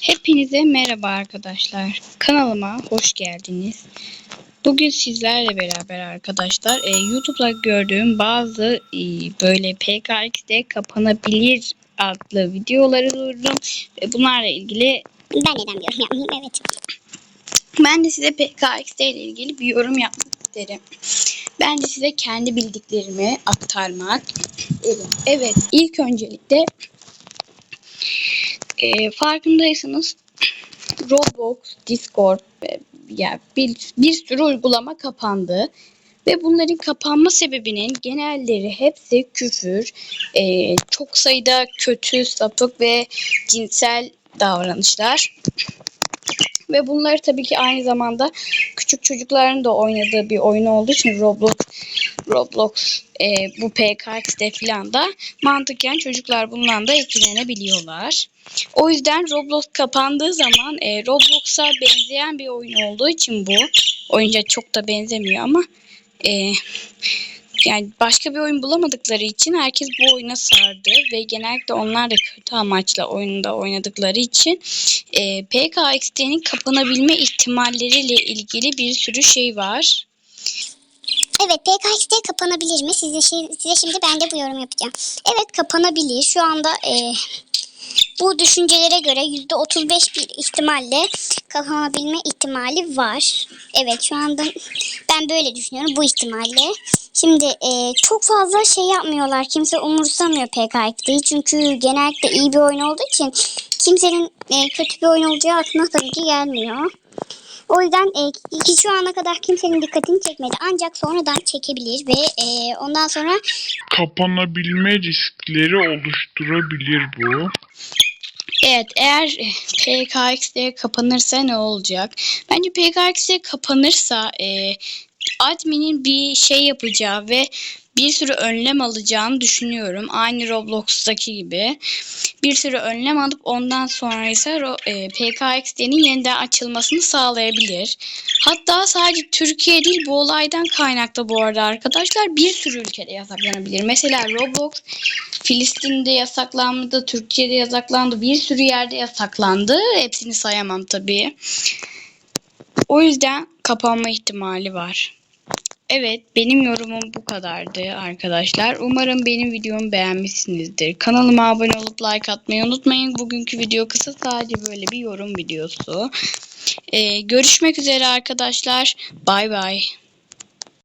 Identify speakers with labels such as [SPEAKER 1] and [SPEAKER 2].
[SPEAKER 1] Hepinize merhaba arkadaşlar. Kanalıma hoş geldiniz. Bugün sizlerle beraber arkadaşlar e, YouTube'da gördüğüm bazı e, böyle PKX'de kapanabilir adlı videoları durdum ve bunlarla ilgili
[SPEAKER 2] Ben neden yorum yapmayayım? Evet.
[SPEAKER 1] ben de size PKXD ile ilgili bir yorum yapmak isterim. Ben de size kendi bildiklerimi aktarmak. Evet, evet ilk öncelikle e, farkındaysanız Roblox, Discord ve yani bir, bir sürü uygulama kapandı. Ve bunların kapanma sebebinin genelleri hepsi küfür, e, çok sayıda kötü, sapık ve cinsel davranışlar. Ve bunları tabii ki aynı zamanda küçük çocukların da oynadığı bir oyun olduğu için Roblox Roblox e, bu PKX'de filan da mantıken çocuklar bundan da etkilenebiliyorlar. O yüzden Roblox kapandığı zaman e, Roblox'a benzeyen bir oyun olduğu için bu oyunca çok da benzemiyor ama e, yani başka bir oyun bulamadıkları için herkes bu oyuna sardı ve genellikle onlar da kötü amaçla oyunda oynadıkları için e, PKXD'nin kapanabilme ihtimalleriyle ilgili bir sürü şey var.
[SPEAKER 2] Evet PKX'de kapanabilir mi? Size, size şimdi ben de bu yorum yapacağım. Evet kapanabilir. Şu anda e, bu düşüncelere göre %35 bir ihtimalle kapanabilme ihtimali var. Evet şu anda ben böyle düşünüyorum bu ihtimalle. Şimdi e, çok fazla şey yapmıyorlar. Kimse umursamıyor PKX'deyi. Çünkü genellikle iyi bir oyun olduğu için kimsenin e, kötü bir oyun olacağı aklına tabii ki gelmiyor. O yüzden e, ki şu ana kadar kimsenin dikkatini çekmedi. Ancak sonradan çekebilir ve e, ondan sonra
[SPEAKER 3] kapanabilme riskleri oluşturabilir bu.
[SPEAKER 1] Evet eğer PKXD kapanırsa ne olacak? Bence PKXD kapanırsa e, adminin bir şey yapacağı ve bir sürü önlem alacağını düşünüyorum. Aynı Roblox'taki gibi. Bir sürü önlem alıp ondan sonra ise e, PKXD'nin yeniden açılmasını sağlayabilir. Hatta sadece Türkiye değil bu olaydan kaynaklı bu arada arkadaşlar bir sürü ülkede yasaklanabilir. Mesela Roblox Filistin'de yasaklandı, Türkiye'de yasaklandı, bir sürü yerde yasaklandı. Hepsini sayamam tabii. O yüzden kapanma ihtimali var. Evet, benim yorumum bu kadardı arkadaşlar. Umarım benim videomu beğenmişsinizdir. Kanalıma abone olup like atmayı unutmayın. Bugünkü video kısa sadece böyle bir yorum videosu. Ee, görüşmek üzere arkadaşlar. Bay bay.